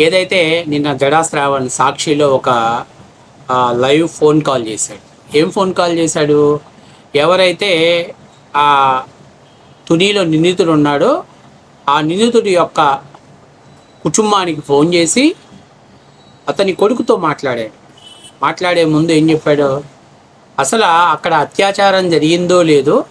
ఏదైతే నిన్న జడా శ్రావణ్ సాక్షిలో ఒక లైవ్ ఫోన్ కాల్ చేశాడు. ఏం ఫోన్ కాల్ చేశాడు? ఎవరైతే ఆ తునిలో నిందితుడు ఉన్నాడో ఆ నిందితుడి యొక్క కుటుంబానికి ఫోన్ చేసి అతని కొడుకుతో మాట్లాడాడు. మాట్లాడే ముందు ఏం చెప్పాడు? అసలు అక్కడ అత్యాచారం జరిగిందో లేదో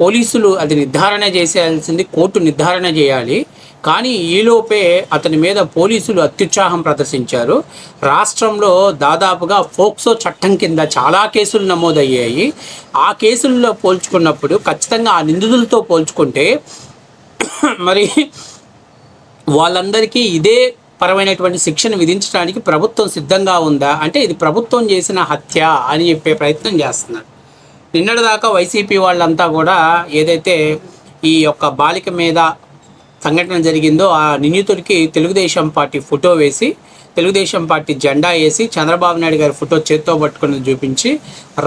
పోలీసులు అది నిర్ధారణ చేసేయాల్సింది కోర్టు నిర్ధారణ చేయాలి. కానీ ఈలోపే అతని మీద పోలీసులు అత్యుత్సాహం ప్రదర్శించారు. రాష్ట్రంలో దాదాపుగా ఫోక్సో చట్టం కింద చాలా కేసులు నమోదయ్యాయి. ఆ కేసుల్లో పోల్చుకున్నప్పుడు ఖచ్చితంగా ఆ నిందితులతో పోల్చుకుంటే మరి వాళ్ళందరికీ ఇదే పరమైనటువంటి శిక్షను విధించడానికి ప్రభుత్వం సిద్ధంగా ఉందా? అంటే ఇది ప్రభుత్వం చేసిన హత్య అని చెప్పే ప్రయత్నం చేస్తున్నారు. నిన్నటిదాకా వైసీపీ వాళ్ళంతా కూడా ఏదైతే ఈ యొక్క బాలిక మీద సంఘటన జరిగిందో ఆ నిందితుడికి తెలుగుదేశం పార్టీ ఫోటో వేసి తెలుగుదేశం పార్టీ జెండా వేసి చంద్రబాబు నాయుడు గారి ఫోటో చేత్తో పట్టుకుని చూపించి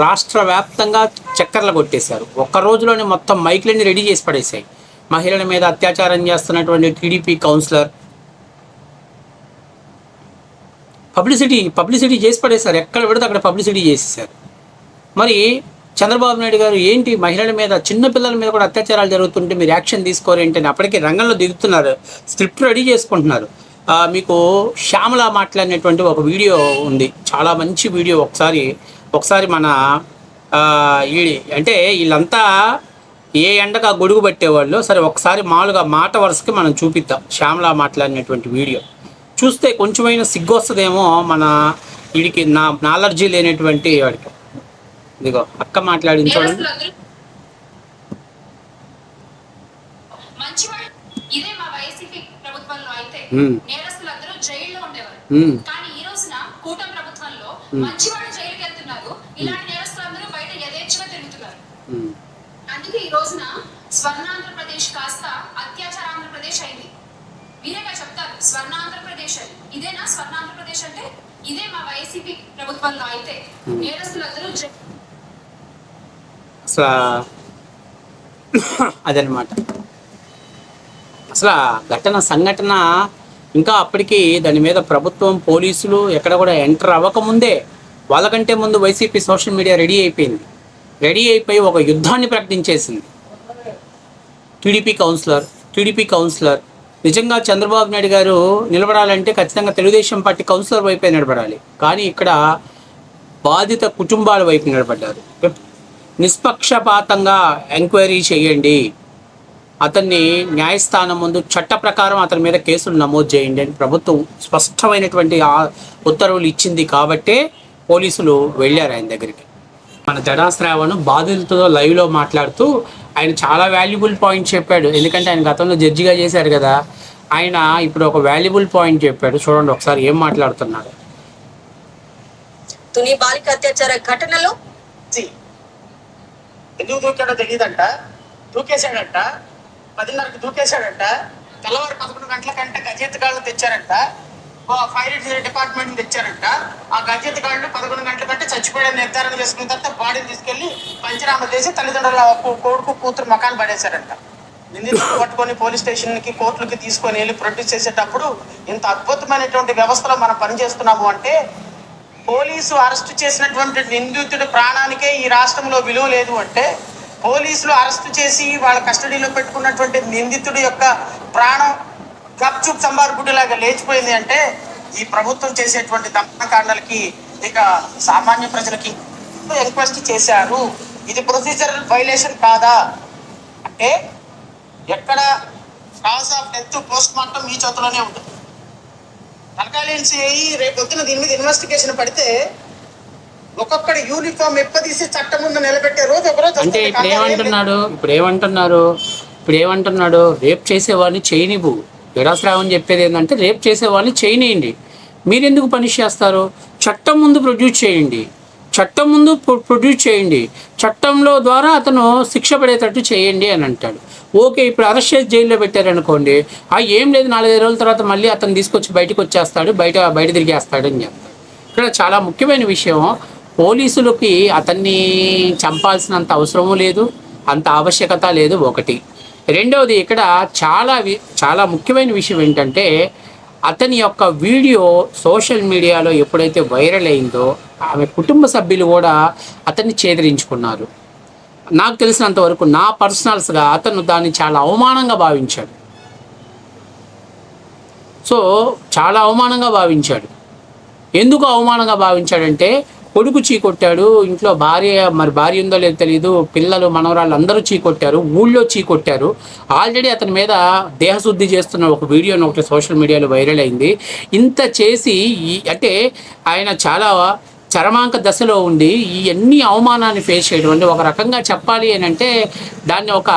రాష్ట్ర వ్యాప్తంగా చక్కర్లు కొట్టేశారు. ఒక్క రోజులోనే మొత్తం మైక్లన్నీ రెడీ చేసి పడేశాయి. మహిళల మీద అత్యాచారం చేస్తున్నటువంటి టీడీపీ కౌన్సిలర్ పబ్లిసిటీ పబ్లిసిటీ చేసి పడేశారు. ఎక్కడ పెడితే అక్కడ పబ్లిసిటీ చేసేసారు మరి చంద్రబాబు నాయుడు గారు ఏంటి మహిళల మీద చిన్నపిల్లల మీద కూడా అత్యాచారాలు జరుగుతుంటే మీరు యాక్షన్ తీసుకోరేంటి అని అప్పటికే రంగంలో దిగుతున్నారు స్క్రిప్ట్ రెడీ చేసుకుంటున్నారు. మీకు శ్యామల మాట్లాడినటువంటి ఒక వీడియో ఉంది. చాలా మంచి వీడియో ఒకసారి ఒకసారి మన ఈ అంటే వీళ్ళంతా ఏ ఎండకు ఆ గొడుగు పట్టేవాళ్ళు సరే ఒకసారి మామూలుగా మాట వరుసకి మనం చూపిద్దాం శ్యామల మాట్లాడినటువంటి వీడియో. చూస్తే కొంచెమైనా సిగ్గు వస్తుందేమో మన వీడికి నా నాలర్జీ లేనటువంటి వాడికి. ఇదిగో అక్క మాట్లాడింది చూడండి నేరస్తులందరూ మంచివాళ్ళు ఇదే మా వైసీపీ ప్రభుత్వంలో అయితే మ్మ్. నేరస్తులందరూ జైల్లో ఉండేవారు. కానీ ఈ రోజున కూటమి ప్రభుత్వంలో మంచివాళ్ళు జైలుకి వెళ్తున్నారు. ఇలాంటి నేరస్తులందరూ బయట యథేచ్ఛగా తిరుగుతున్నారు. అందుకే ఈ రోజున స్వర్ణాంధ్రప్రదేశ్ కాస్త అత్యాచార ఆంధ్రప్రదేశ్ అయింది. మీరేగా చెప్తారు స్వర్ణాంధ్రప్రదేశ్ అని. ఇదేనా స్వర్ణాంధ్రప్రదేశ్ అంటే? ఇదే మా వైసీపీ ప్రభుత్వంలో అయితే నేరస్తులందరూ అసలు అదనమాట. అసలు ఘటన సంఘటన ఇంకా అప్పటికి దాని మీద ప్రభుత్వం పోలీసులు ఎక్కడ కూడా ఎంటర్ అవ్వకముందే వాళ్ళకంటే ముందు వైసీపీ సోషల్ మీడియా రెడీ అయిపోయింది. రెడీ అయిపోయి ఒక యుద్ధాన్ని ప్రకటించేసింది. TDP councillor TDP councillor. నిజంగా చంద్రబాబు నాయుడు గారు నిలబడాలంటే ఖచ్చితంగా తెలుగుదేశం పార్టీ కౌన్సిలర్ వైపే నిలబడాలి. కానీ ఇక్కడ బాధిత కుటుంబాల వైపు నిలబడ్డారు. నిష్పక్షపాతంగా ఎంక్వైరీ చేయండి. అతన్ని న్యాయస్థానం ముందు చట్ట ప్రకారం అతని మీద కేసులు నమోదు చేయండి అని ప్రభుత్వం స్పష్టమైనటువంటి ఆ ఉత్తర్వులు ఇచ్చింది కాబట్టే పోలీసులు వెళ్ళారు ఆయన దగ్గరికి. మన జడా బాధితులతో లైవ్లో మాట్లాడుతూ ఆయన చాలా వాల్యుబుల్ పాయింట్ చెప్పాడు. ఎందుకంటే ఆయన గతంలో జడ్జిగా చేశారు కదా. ఆయన ఇప్పుడు ఒక వాల్యుబుల్ పాయింట్ చెప్పాడు. చూడండి ఒకసారి ఏం మాట్లాడుతున్నారు తుని బాలిక అత్యాచార ఘటనలో ఎందుకు దూకాడో తెలియదంట దూకేశాడంట. పదిన్నరకు దూకేశాడంట. తెల్లవారు పదకొండు గంటల కంటే గజెత్తుగాళ్ళు తెచ్చారంట. ఓ ఫైర్ డిపార్ట్మెంట్ తెచ్చారంట. ఆ గజెత్తుగాళ్ళు పదకొండు గంటల కంటే చచ్చిపోయాడని నిర్ధారణ చేసుకున్న తర్వాత బాడీని తీసుకెళ్ళి పంచనామా చేసి తల్లిదండ్రుల కొడుకు కూతురు మకాన్ పడేశారంట. నిందితులు పట్టుకొని పోలీస్ స్టేషన్కి కోర్టులకి తీసుకొని వెళ్ళి ప్రొడ్యూస్ చేసేటప్పుడు ఇంత అద్భుతమైనటువంటి వ్యవస్థలో మనం పనిచేస్తున్నాము అంటే పోలీసు అరెస్టు చేసినటువంటి నిందితుడి ప్రాణానికే ఈ రాష్ట్రంలో విలువ లేదు అంటే పోలీసులు అరెస్ట్ చేసి వాళ్ళ కస్టడీలో పెట్టుకున్నటువంటి నిందితుడి యొక్క ప్రాణం గప్చుప్ సంబార్పుడిలాగా లేచిపోయింది అంటే ఈ ప్రభుత్వం చేసేటువంటి దమనకాండలకి ఇక సామాన్య ప్రజలకి ఎంక్వెస్ట్ చేశారు. ఇది ప్రొసీజర్ వైలేషన్ కాదా? అంటే ఎక్కడ cause of death post mortem మీ చేతిలోనే ఉంటుంది. తలకాయలు చేయి రేపు పొద్దున దీని మీద ఇన్వెస్టిగేషన్ పడితే ఒక్కొక్కడి యూనిఫామ్ ఎప్పదీసి చట్టం ముందు నిలబెట్టే రోజు ఒక రోజు అంటే. ఇప్పుడు. ఏమంటున్నాడు? ఇప్పుడు ఏమంటున్నారు ఇప్పుడు ఏమంటున్నాడు? రేప్ చేసేవాడిని చేయనివ్వు. విడాశ్రావని చెప్పేది ఏంటంటే రేప్ చేసేవాడిని చేయనియండి. మీరు ఎందుకు పనిష్ చేస్తారు? చట్టం ముందు ప్రొడ్యూస్ చేయండి. చట్టం ముందు ప్రొ- ప్రొడ్యూస్ చేయండి. చట్టంలో ద్వారా అతను శిక్ష పడేటట్టు చేయండి అని అంటాడు. ఓకే ఇప్పుడు అరెస్ట్ చేసి జైల్లో పెట్టారనుకోండి ఆ ఏం లేదు నాలుగైదు రోజుల తర్వాత మళ్ళీ అతను తీసుకొచ్చి బయటకు వచ్చేస్తాడు బయట బయట తిరిగేస్తాడు అని చెప్తాడు. ఇక్కడ చాలా ముఖ్యమైన విషయం పోలీసులకి అతన్ని చంపాల్సినంత అవసరము లేదు అంత ఆవశ్యకత లేదు ఒకటి. రెండవది ఇక్కడ చాలా వి- చాలా ముఖ్యమైన విషయం ఏంటంటే అతని యొక్క వీడియో సోషల్ మీడియాలో ఎప్పుడైతే వైరల్ అయిందో ఆమె కుటుంబ సభ్యులు కూడా అతన్ని చేదరించుకున్నారు. నాకు తెలిసినంత వరకు నా పర్సనల్స్గా అతను దాన్ని చాలా అవమానంగా భావించాడు. సో చాలా అవమానంగా భావించాడు. ఎందుకు అవమానంగా భావించాడంటే కొడుకు చీకొట్టాడు ఇంట్లో భార్య మరి భార్య ఉందో లేదో తెలియదు పిల్లలు మనవరాళ్ళు అందరూ చీకొట్టారు ఊళ్ళో చీకొట్టారు. ఆల్రెడీ అతని మీద దేహశుద్ధి చేస్తున్న ఒక వీడియోని ఒకటి సోషల్ మీడియాలో వైరల్ అయింది. ఇంత చేసి ఈ అంటే ఆయన చాలా చరమాంక దశలో ఉండి ఇవన్నీ అవమానాన్ని ఫేస్ చేయడం అంటే ఒక రకంగా చెప్పాలి అని అంటే దాన్ని ఒక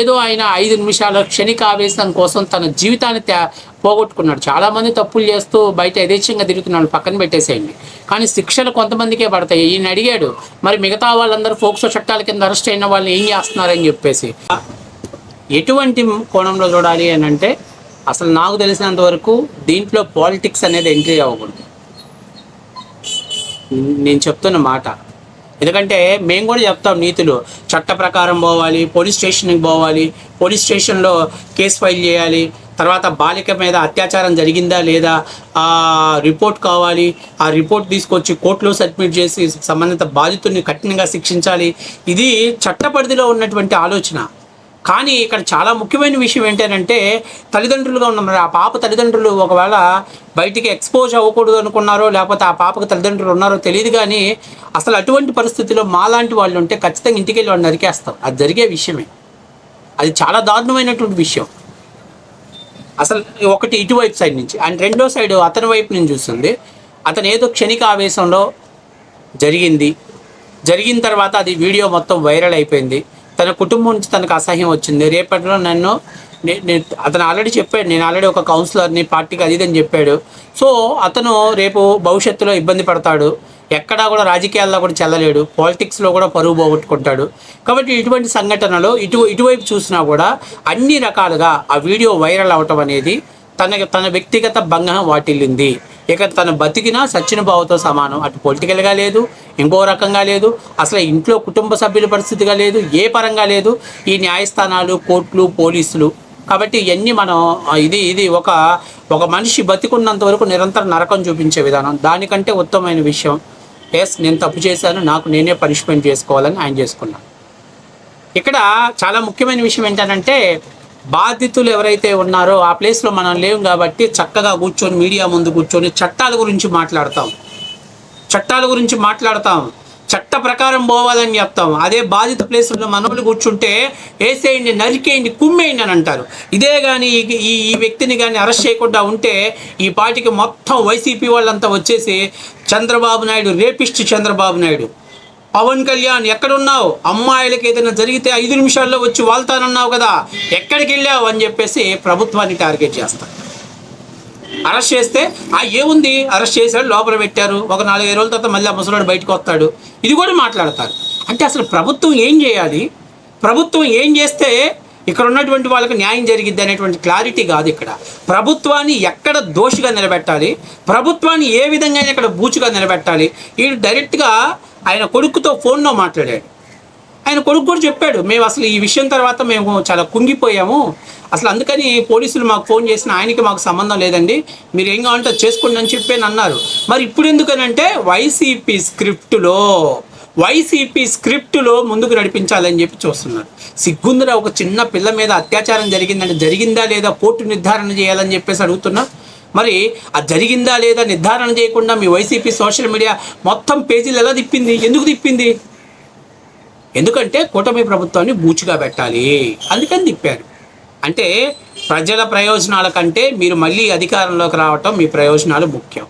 ఏదో ఆయన ఐదు నిమిషాల క్షణిక ఆవేశం కోసం తన జీవితాన్ని త్యా పోగొట్టుకున్నాడు. చాలామంది తప్పులు చేస్తూ బయట యథేచ్ఛంగా తిరుగుతున్నాడు పక్కన పెట్టేసేయండి. కానీ శిక్షలు కొంతమందికే పడతాయి. ఈయన అడిగాడు మరి మిగతా వాళ్ళందరూ ఫోక్సో చట్టాల కింద అరెస్ట్ అయిన వాళ్ళని ఏం చేస్తున్నారని చెప్పేసి. ఎటువంటి కోణంలో చూడాలి అని అంటే అసలు నాకు తెలిసినంత వరకు దీంట్లో పాలిటిక్స్ అనేది ఎంట్రీ అవ్వకూడదు. నేను చెప్తున్న మాట ఎందుకంటే మేము కూడా చెప్తాం నీతులు. చట్ట ప్రకారం పోవాలి పోలీస్ స్టేషన్కి పోవాలి పోలీస్ స్టేషన్లో కేసు ఫైల్ చేయాలి తర్వాత బాలిక మీద అత్యాచారం జరిగిందా లేదా ఆ రిపోర్ట్ కావాలి ఆ రిపోర్ట్ తీసుకొచ్చి కోర్టులో సబ్మిట్ చేసి సంబంధిత బాధితుల్ని కఠినంగా శిక్షించాలి. ఇది చట్ట పరిధిలో ఉన్నటువంటి ఆలోచన. కానీ ఇక్కడ చాలా ముఖ్యమైన విషయం ఏంటంటే తల్లిదండ్రులుగా ఉన్న మరి ఆ పాప తల్లిదండ్రులు ఒకవేళ బయటికి ఎక్స్పోజ్ అవ్వకూడదు అనుకున్నారో లేకపోతే ఆ పాపకు తల్లిదండ్రులు ఉన్నారో తెలియదు కానీ అసలు అటువంటి పరిస్థితిలో మాలాంటి వాళ్ళు ఉంటే ఖచ్చితంగా ఇంటికి వెళ్ళి వాళ్ళు నరికేస్తాం. అది జరిగే విషయమే. అది చాలా దారుణమైనటువంటి విషయం. అసలు ఒకటి ఇటువైపు సైడ్ నుంచి. అండ్ రెండో సైడ్ అతని వైపు నుంచి చూస్తుంది. అతను ఏదో క్షణిక ఆవేశంలో జరిగింది. జరిగిన తర్వాత అది వీడియో మొత్తం వైరల్ అయిపోయింది. తన కుటుంబం నుంచి తనకు అసహ్యం వచ్చింది. రేపటిలో నన్ను అతను ఆల్రెడీ చెప్పాడు. నేను ఆల్రెడీ ఒక కౌన్సిలర్ని పార్టీకి అది అని చెప్పాడు. సో అతను రేపు భవిష్యత్తులో ఇబ్బంది పడతాడు. ఎక్కడా కూడా రాజకీయాల్లో కూడా చెల్లలేడు. పాలిటిక్స్లో కూడా పరువు పోగొట్టుకుంటాడు. కాబట్టి ఇటువంటి సంఘటనలు ఇటు ఇటువైపు చూసినా కూడా అన్ని రకాలుగా ఆ వీడియో వైరల్ అవటం అనేది తన తన వ్యక్తిగత భంగం వాటిల్లింది. ఇక తను బతికినా సచిన బాబుతో సమానం. అటు పొలిటికల్గా లేదు ఇంకో రకంగా లేదు అసలు ఇంట్లో కుటుంబ సభ్యుల పరిస్థితిగా లేదు ఏ పరంగా లేదు ఈ న్యాయస్థానాలు కోర్టులు పోలీసులు. కాబట్టి ఇవన్నీ మనం ఇది ఇది ఒక ఒక మనిషి బతికున్నంత వరకు నిరంతరం నరకం చూపించే విధానం. దానికంటే ఉత్తమమైన విషయం ఎస్ నేను తప్పు చేశాను నాకు నేనే పనిష్మెంట్ చేసుకోవాలని ఆయన చేసుకున్నాను ఇక్కడ చాలా ముఖ్యమైన విషయం ఏంటంటే బాధితులు ఎవరైతే ఉన్నారో ఆ ప్లేస్లో మనం లేవు కాబట్టి చక్కగా కూర్చొని మీడియా ముందు కూర్చొని చట్టాల గురించి మాట్లాడతాం. చట్టాల గురించి మాట్లాడతాం. చట్ట ప్రకారం పోవాలని చెప్తాం. అదే బాధిత ప్లేసుల్లో మనోళ్ళు కూర్చుంటే వేసేయండి నరికేయండి కుమ్మేయండి అని అంటారు. ఇదే కానీ ఈ ఈ- ఈ వ్యక్తిని కానీ అరెస్ట్ చేయకుండా ఉంటే ఈ పార్టీకి మొత్తం వైసీపీ వాళ్ళంతా వచ్చేసి చంద్రబాబు నాయుడు రేపిస్ట్ చంద్రబాబు నాయుడు. పవన్ కళ్యాణ్ ఎక్కడున్నావు? అమ్మాయిలకి ఏదైనా జరిగితే ఐదు నిమిషాల్లో వచ్చి వాళ్తానన్నావు కదా ఎక్కడికి వెళ్ళావు అని చెప్పేసి ప్రభుత్వాన్ని టార్గెట్ చేస్తారు అరెస్ట్ చేస్తే ఆ ఏముంది? అరెస్ట్ చేశాడు లోపల పెట్టారు. ఒక నాలుగైదు రోజుల తర్వాత మళ్ళీ ఆ ముసలాడు బయటకు వస్తాడు. ఇది కూడా మాట్లాడతారు. అంటే అసలు ప్రభుత్వం ఏం చేయాలి? ప్రభుత్వం ఏం చేస్తే ఇక్కడ ఉన్నటువంటి వాళ్ళకి న్యాయం జరిగిద్ది అనేటువంటి క్లారిటీ కాదు ఇక్కడ. ప్రభుత్వాన్ని ఎక్కడ దోషిగా నిలబెట్టాలి? ప్రభుత్వాన్ని ఏ విధంగా ఇక్కడ బూచుగా నిలబెట్టాలి? వీళ్ళు డైరెక్ట్గా ఆయన కొడుకుతో ఫోన్లో మాట్లాడాడు. ఆయన కొడుకు కూడా చెప్పాడు మేము అసలు ఈ విషయం తర్వాత మేము చాలా కుంగిపోయాము. అసలు అందుకని పోలీసులు మాకు ఫోన్ చేసిన ఆయనకి మాకు సంబంధం లేదండి. మీరు ఏం కావాలంటే చేసుకోండి అని చెప్పి అన్నారు. మరి ఇప్పుడు ఎందుకనంటే వైసీపీ స్క్రిప్టులో వైసీపీ స్క్రిప్టులో ముందుకు నడిపించాలని చెప్పి చూస్తున్నారు. సిగ్గుందిరా ఒక చిన్న పిల్ల మీద అత్యాచారం జరిగిందంటే జరిగిందా లేదా కోర్టు నిర్ధారణ చేయాలని చెప్పేసి అడుగుతున్నారు మరి అది జరిగిందా లేదా నిర్ధారణ చేయకుండా మీ వైసీపీ సోషల్ మీడియా మొత్తం పేజీలు ఎలా తిప్పింది? ఎందుకు తిప్పింది? ఎందుకంటే కూటమి ప్రభుత్వాన్ని బూచిగా పెట్టాలి. అందుకని తిప్పారు. అంటే ప్రజల ప్రయోజనాల కంటే మీరు మళ్ళీ అధికారంలోకి రావటం మీ ప్రయోజనాలు ముఖ్యం.